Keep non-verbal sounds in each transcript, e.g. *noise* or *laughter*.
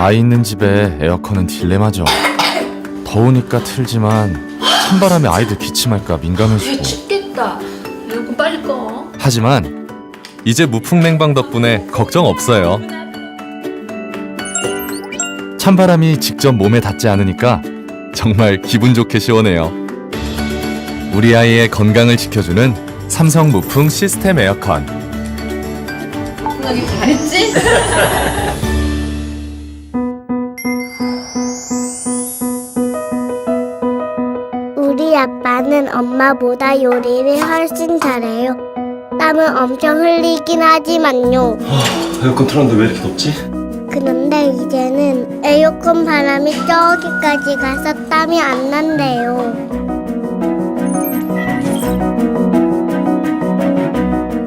아이 있는 집에 에어컨은 딜레마죠. 더우니까 틀지만 찬바람에 아이들 기침할까 얘 민감해지고. 춥겠다. 에어컨 빨리 꺼. 하지만 이제 무풍 냉방 덕분에 걱정 없어요. 찬바람이 직접 몸에 닿지 않으니까 정말 기분 좋게 시원해요. 우리 아이의 건강을 지켜주는 삼성 무풍 시스템 에어컨. 생각이 잘했지? *laughs* 아빠는 엄마보다 요리를 훨씬 잘해요. 땀은 엄청 흘리긴 하지만요. 에어컨 틀었는데 왜 이렇게 덥지? 그런데 이제는 에어컨 바람이 저기까지 가서 땀이 안 난대요.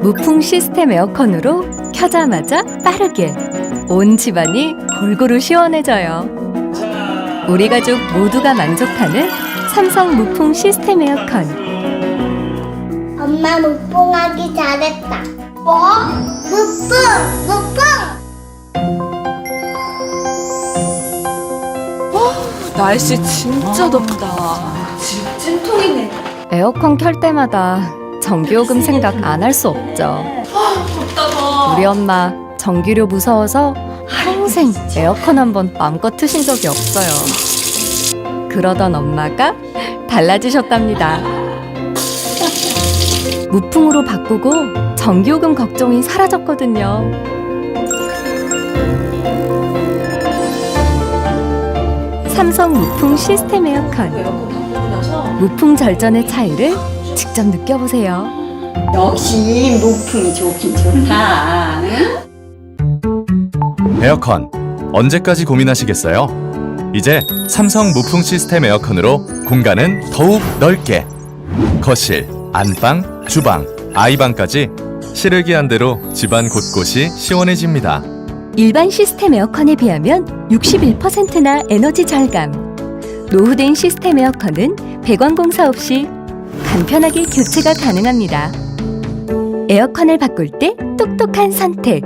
무풍 시스템 에어컨으로 켜자마자 빠르게 온 집안이 골고루 시원해져요. 우리 가족 모두가 만족하는 삼성 무풍 시스템 에어컨. 엄마 무풍하기 잘했다. 뭐? 무풍! 무풍! 날씨 진짜 덥다. 찜통이네. 에어컨 켤 때마다 전기요금 생각 안 할 수 없죠. 덥다 더. 우리 엄마 전기료 무서워서 평생 에어컨 한 번 마음껏 트신 적이 없어요. 그러던 엄마가 달라지셨답니다. 무풍으로 바꾸고 전기요금 걱정이 사라졌거든요. 삼성 무풍 시스템 에어컨. 에어컨 바꾸고 나서 무풍 절전의 차이를 직접 느껴보세요. 역시 무풍이 좋긴 좋다. 에어컨 언제까지 고민하시겠어요? 이제 삼성 무풍 시스템 에어컨으로 공간은 더욱 넓게 거실, 안방, 주방, 아이방까지 시르기 한 대로 집안 곳곳이 시원해집니다. 일반 시스템 에어컨에 비하면 61%나 에너지 절감. 노후된 시스템 에어컨은 배관 공사 없이 간편하게 교체가 가능합니다. 에어컨을 바꿀 때 똑똑한 선택.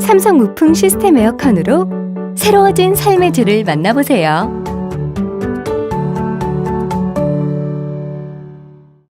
삼성 무풍 시스템 에어컨으로 새로워진 삶의 질을 만나보세요.